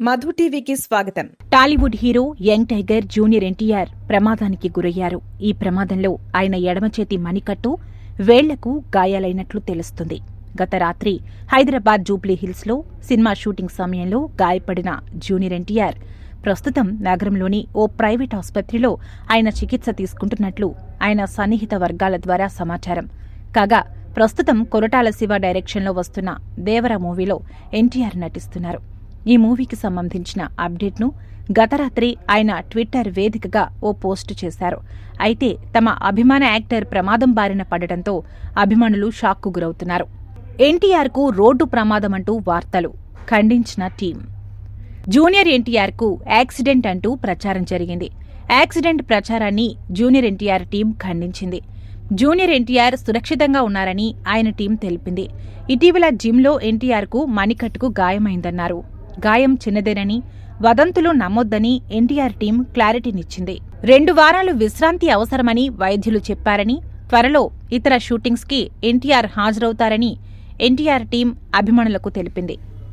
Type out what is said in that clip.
మధు టీవీకి స్వాగతం. Tollywood hero young tiger junior NTR ప్రమాదానికి గురయ్యారు. ఈ ప్రమాదంలో ఆయన ఎడమ చేతి మణికట్టు వేళ్ళకు గాయాలైనట్లు తెలుస్తుంది. గత రాత్రి హైదరాబాద్ జూబ్లీ హిల్స్లో సినిమా షూటింగ్ సమయంలో గాయపడిన జూనియర్ ఎన్టీఆర్ ప్రస్తుతం నగరంలోని ఓ ప్రైవేట్ ఆసుపత్రిలో ఆయన చికిత్స తీసుకుంటున్నట్లు ఆయన సన్నిహిత వర్గాల ద్వారా సమాచారం. కాగా ప్రస్తుతం కొరటాల శివ డైరెక్షన్లో వస్తున్న దేవర మూవీలో ఎన్టీఆర్ నటిస్తున్నారు. ఈ మూవీకి సంబంధించిన అప్డేట్ను గత రాత్రి ఆయన ట్విట్టర్ వేదికగా ఓ పోస్టు చేశారు. అయితే తమ అభిమాన యాక్టర్ ప్రమాదం బారిన పడటంతో అభిమానులు షాక్కు గురవుతున్నారు. ఎన్టీఆర్కు రోడ్డు ప్రమాదమంటూ వార్తలు. ఖండించిన టీం. జూనియర్ ఎన్టీఆర్కు యాక్సిడెంట్ అంటూ ప్రచారం జరిగింది. యాక్సిడెంట్ ప్రచారాన్ని జూనియర్ ఎన్టీఆర్ టీం ఖండించింది. జూనియర్ ఎన్టీఆర్ సురక్షితంగా ఉన్నారని ఆయన టీం తెలిపింది. ఇటీవల జిమ్లో ఎన్టీఆర్కు మణికట్టుకు గాయమైందన్నారు. గాయం చిన్నదేనని వదంతులు నమ్మొద్దని ఎన్టీఆర్ టీం క్లారిటీనిచ్చింది. రెండు వారాలు విశ్రాంతి అవసరమని వైద్యులు చెప్పారని త్వరలో ఇతర షూటింగ్స్కి ఎన్టీఆర్ హాజరవుతారని ఎన్టీఆర్ టీం అభిమానులకు తెలిపింది.